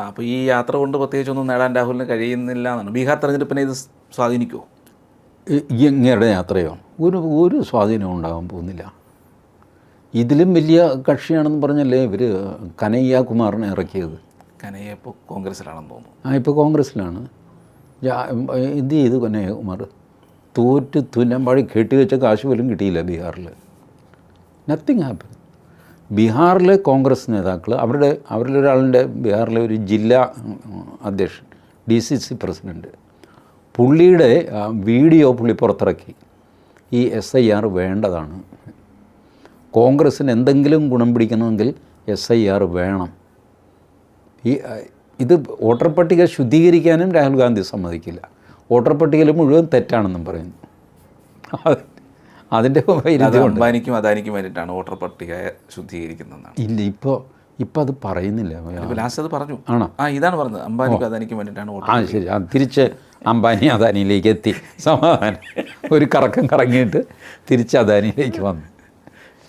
അപ്പോൾ ഈ യാത്ര കൊണ്ട് പ്രത്യേകിച്ചൊന്നും നേടാൻ രാഹുലിന് കഴിയുന്നില്ല എന്നാണ്. ബീഹാർ തെരഞ്ഞെടുപ്പിനെ ഇത് സ്വാധീനിക്കുമോ ഇങ്ങനെയുടെ ഇങ്ങയുടെ യാത്രയോ? ഒരു ഒരു സ്വാധീനവും ഉണ്ടാകാൻ പോകുന്നില്ല. ഇതിലും വലിയ കക്ഷിയാണെന്ന് പറഞ്ഞല്ലേ ഇവർ കനയ്യ കുമാറിനെ ഇറക്കിയത്? കനയ്യ ഇപ്പോൾ കോൺഗ്രസ്സിലാണെന്ന് തോന്നുന്നു. ആ ഇപ്പോൾ കോൺഗ്രസ്സിലാണ്. എന്ത് ചെയ്തു കനയ്യ കുമാർ? തോറ്റ് തുന്നമ്പാടി കെട്ടിവെച്ച കാശ് പോലും കിട്ടിയില്ല ബീഹാറിൽ നത്തിങ് ഹാപ്പൻ ബീഹാറിലെ കോൺഗ്രസ് നേതാക്കൾ അവരുടെ അവരിലൊരാളിന്റെ ബീഹാറിലെ ഒരു ജില്ലാ അധ്യക്ഷൻ ഡി സി സി പ്രസിഡന്റ് പുള്ളിയുടെ വീഡിയോ പുള്ളി പുറത്തിറക്കി. ഈ എസ് ഐ ആർ വേണ്ടതാണ്. കോൺഗ്രസ്സിന് എന്തെങ്കിലും ഗുണം പിടിക്കണമെങ്കിൽ എസ് ഐ ആർ വേണം. ഈ ഇത് വോട്ടർ പട്ടിക ശുദ്ധീകരിക്കാനും രാഹുൽ ഗാന്ധി സമ്മതിക്കില്ല. വോട്ടർ പട്ടികയിൽ മുഴുവൻ തെറ്റാണെന്നും പറയുന്നു. അതിന്റെ അംബാനിക്കും അദാനിക്കും വേണ്ടിയിട്ടാണ് വോട്ടർ പട്ടിക ശുദ്ധീകരിക്കുന്നതെന്നാണ്. ഇല്ല ഇപ്പോൾ ഇപ്പം അത് പറയുന്നില്ല. ലാസ്റ്റ് അത് പറഞ്ഞു. ആണോ? ആ ഇതാണ് പറഞ്ഞത്. അംബാനിക്കും അദാനിക്കും വേണ്ടിയിട്ടാണ് ആ ശരി. ആ തിരിച്ച് അംബാനി അദാനിയിലേക്ക് എത്തി. സമാധാനം. ഒരു കറക്കം കറങ്ങിയിട്ട് തിരിച്ച് അദാനിയിലേക്ക് വന്നു.